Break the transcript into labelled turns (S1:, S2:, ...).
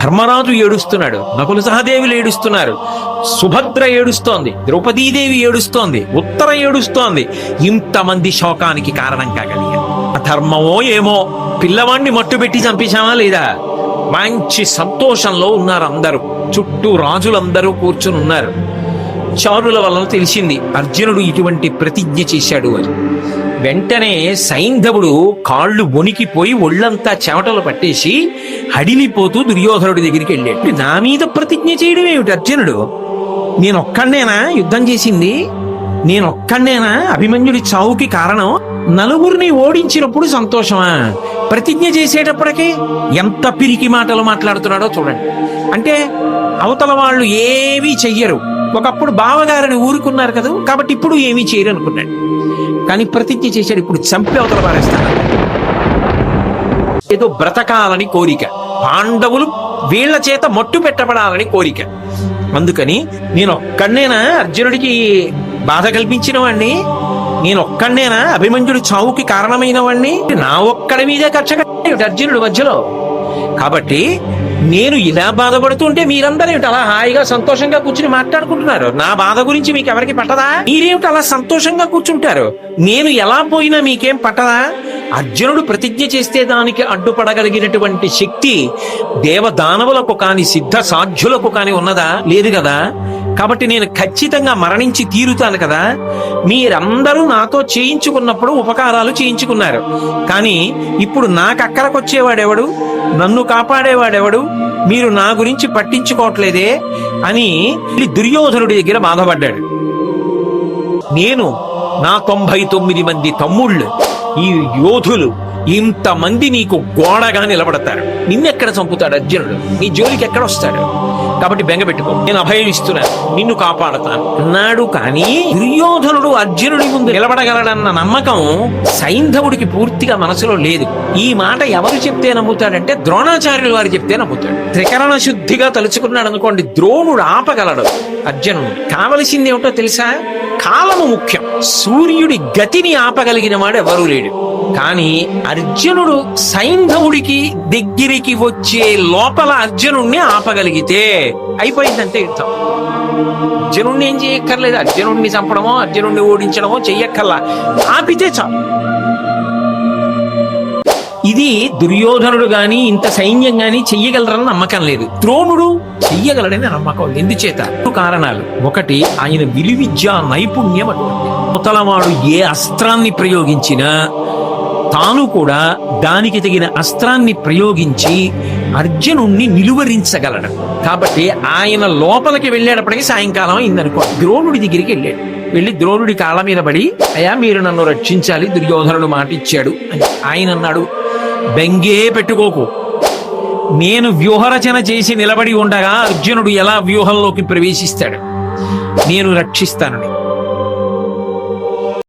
S1: ధర్మరాజు ఏడుస్తున్నాడు నకుల సహదేవులు ఏడుస్తున్నారు సుభద్ర ఏడుస్తోంది ద్రౌపదీదేవి ఏడుస్తోంది ఉత్తర ఏడుస్తోంది. ఇంతమంది శోకానికి కారణం కాగలిగా అధర్మమో ఏమో పిల్లవాణ్ణి మట్టుబెట్టి చంపేశామా లేదా? మంచి సంతోషంలో ఉన్నారు అందరూ. చుట్టూ రాజులందరూ కూర్చుని ఉన్నారు. చారుల వలన తెలిసింది అర్జునుడు ఇటువంటి ప్రతిజ్ఞ చేశాడు అని. వెంటనే సైంధవుడు కాళ్ళు వణికిపోయి ఒళ్ళంతా చెమటలు పట్టేసి అడిలిపోతూ దుర్యోధనుడి దగ్గరికి వెళ్ళాడు. నా మీద ప్రతిజ్ఞ చేయడం ఏమిటి అర్జునుడు? నేనొక్కడేనా యుద్ధం చేసింది? నేనొక్కడేనా అభిమన్యుడి చావుకి కారణం? నలుగురిని ఓడించినప్పుడు సంతోషమా? ప్రతిజ్ఞ చేసేటప్పటికి ఎంత పిరికి మాటలు మాట్లాడుతున్నాడో చూడండి. అంటే అవతల వాళ్ళు ఏమీ చెయ్యరు. ఒకప్పుడు బావగారిని ఊరుకున్నారు కదా కాబట్టి ఇప్పుడు ఏమీ చేయరు అనుకున్నాడు. కానీ ప్రతిజ్ఞ చేశాడు ఇప్పుడు చంపి అవతల పారేస్తాను ఏదో బ్రతకాలని కోరిక. పాండవులు వీళ్ళ చేత మట్టు పెట్టబడాలని కోరిక. అందుకని నేను ఒక్కడనేనా అర్జునుడికి బాధ కల్పించిన వాణ్ణి నేను ఒక్కడనేనా అభిమన్యుడి చావుకి కారణమైన వాణ్ణి నా ఒక్కడి మీదే కక్ష అర్జునుడి మధ్యలో. కాబట్టి నేను ఇలా బాధపడుతుంటే మీరందరూ ఏమిటి అలా హాయిగా సంతోషంగా కూర్చుని మాట్లాడుకుంటున్నారు? నా బాధ గురించి మీకు ఎవరికి పట్టదా? మీరేమిటి అలా సంతోషంగా కూర్చుంటారు? నేను ఎలా పోయినా మీకేం పట్టదా? అర్జునుడు ప్రతిజ్ఞ చేస్తే దానికి అడ్డుపడగలిగినటువంటి శక్తి దేవదానవులకు కాని సిద్ధ సాధ్యులకు కాని ఉన్నదా? లేదు కదా. కాబట్టి నేను ఖచ్చితంగా మరణించి తీరుతాను కదా. మీరందరూ నాతో చేయించుకున్నప్పుడు ఉపకారాలు చేయించుకున్నారు. కానీ ఇప్పుడు నాకు అక్కరకొచ్చేవాడెవడు? నన్ను కాపాడేవాడెవడు? మీరు నా గురించి పట్టించుకోవట్లేదే అని దుర్యోధనుడి దగ్గర బాధపడ్డాడు. నేను నా తొంభై తొమ్మిది మంది తమ్ముళ్ళు ఈ యోధులు ఇంతమంది నీకు గోడగా నిలబడతారు. నిన్నెక్కడ చంపుతాడు అర్జునుడు? నీ జోలికి ఎక్కడ వస్తాడు? కాబట్టి బెంగ పెట్టుకో. నేను అభయం ఇస్తున్నాను. నిన్ను కాపాడతాను. అన్నాడు కానీ దుర్యోధనుడు అర్జునుడి ముందు నిలబడగలడన్న నమ్మకం సైంధవుడికి పూర్తిగా మనసులో లేదు. ఈ మాట ఎవరు చెప్తే నమ్ముతాడంటే ద్రోణాచార్యులు వారు చెప్తే నమ్ముతాడు. త్రికరణ శుద్ధిగా తలుచుకున్నాడు అనుకోండి ద్రోణుడు ఆపగలడు అర్జునుడు కావలసింది ఏమిటో తెలుసా? కాలము ముఖ్యం. సూర్యుడి గతిని ఆపగలిగిన వాడు ఎవరూ లేడు. కానీ అర్జునుడు సైంధవుడికి దగ్గరికి వచ్చే లోపల అర్జునుడిని ఆపగలిగితే అయిపోయిందంటే యుద్ధం. అర్జునుడిని ఏం చేయక్కర్లేదు. అర్జునుడిని చంపడమో అర్జునుడిని ఓడించడమో చెయ్యక్కర్లా. ఆపితే చాలు. ఇది దుర్యోధనుడు గాని ఇంత సైన్యం గాని చెయ్యగలరని నమ్మకం లేదు. ద్రోణుడు చెయ్యగలడని నమ్మకం ఎందుచేత? కారణాలు. ఒకటి ఆయన విలువిద్యా నైపుణ్యం అటువంటి. ఏ అస్త్రాన్ని ప్రయోగించినా తాను కూడా దానికి తగిన అస్త్రాన్ని ప్రయోగించి అర్జునుణ్ణి నిలువరించగలడు. కాబట్టి ఆయన లోపలికి వెళ్ళేటప్పటికి సాయంకాలం అయిందనుకో. ద్రోణుడి దగ్గరికి వెళ్ళాడు. వెళ్ళి ద్రోణుడి కాళ్ళ మీద పడి అయ్యా మీరు నన్ను రక్షించాలి. దుర్యోధనుడు మాట ఇచ్చాడు అని ఆయన అన్నాడు. బెంగే పెట్టుకోకు. నేను వ్యూహరచన చేసి నిలబడి ఉండగా అర్జునుడు ఎలా వ్యూహంలోకి ప్రవేశిస్తాడు? నేను రక్షిస్తానని.